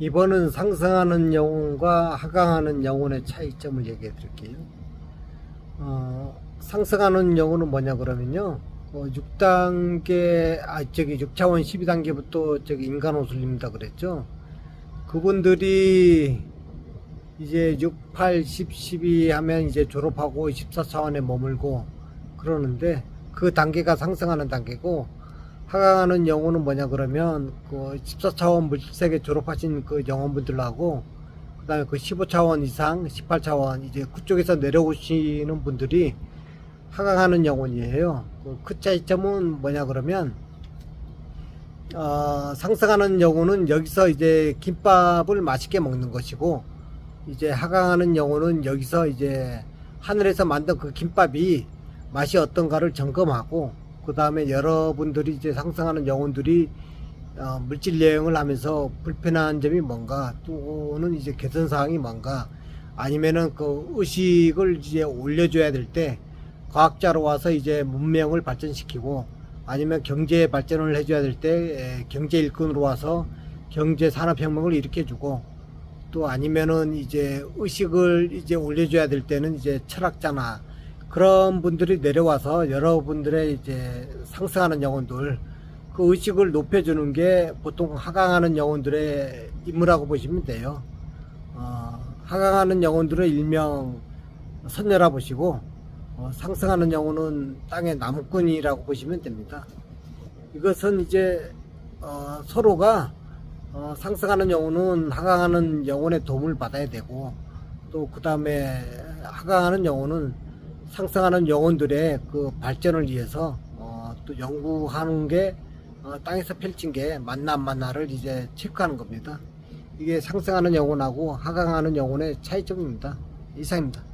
이번은 상승하는 영혼과 하강하는 영혼의 차이점을 얘기해 드릴게요. 어, 상승하는 영혼은 뭐냐 그러면요. 어, 6단계, 아, 저기 6차원 12단계부터 저기 인간 호술입니다 그랬죠. 그분들이 이제 6, 8, 10, 12 하면 이제 졸업하고 14차원에 머물고 그러는데 그 단계가 상승하는 단계고 하강하는 영혼은 뭐냐 그러면 그 14차원 물질세계 졸업하신 그 영혼분들하고 그 다음에 그 15차원 이상 18차원 이제 그쪽에서 내려오시는 분들이 하강하는 영혼이에요. 그, 그 차이점은 뭐냐 그러면 어, 상승하는 영혼은 여기서 이제 김밥을 맛있게 먹는 것이고 이제 하강하는 영혼은 여기서 이제 하늘에서 만든 그 김밥이 맛이 어떤가를 점검하고 그 다음에 여러분들이 이제 상승하는 영혼들이 어, 물질 여행을 하면서 불편한 점이 뭔가 또는 이제 개선 사항이 뭔가 아니면은 그 의식을 이제 올려줘야 될 때 과학자로 와서 이제 문명을 발전시키고 아니면 경제 발전을 해줘야 될 때 경제 일꾼으로 와서 경제 산업혁명을 일으켜주고 또 아니면은 이제 의식을 이제 올려줘야 될 때는 이제 철학자나 그런 분들이 내려와서 여러분들의 이제 상승하는 영혼들 그 의식을 높여주는 게 보통 하강하는 영혼들의 임무라고 보시면 돼요. 어, 하강하는 영혼들은 일명 선녀라 보시고 어, 상승하는 영혼은 땅의 나무꾼이라고 보시면 됩니다. 이것은 이제 어, 서로가 어, 상승하는 영혼은 하강하는 영혼의 도움을 받아야 되고 또 그 다음에 하강하는 영혼은 상승하는 영혼들의 그 발전을 위해서 어, 또 연구하는 게 어, 땅에서 펼친 게 맞나 안 맞나를 이제 체크하는 겁니다. 이게 상승하는 영혼하고 하강하는 영혼의 차이점입니다. 이상입니다.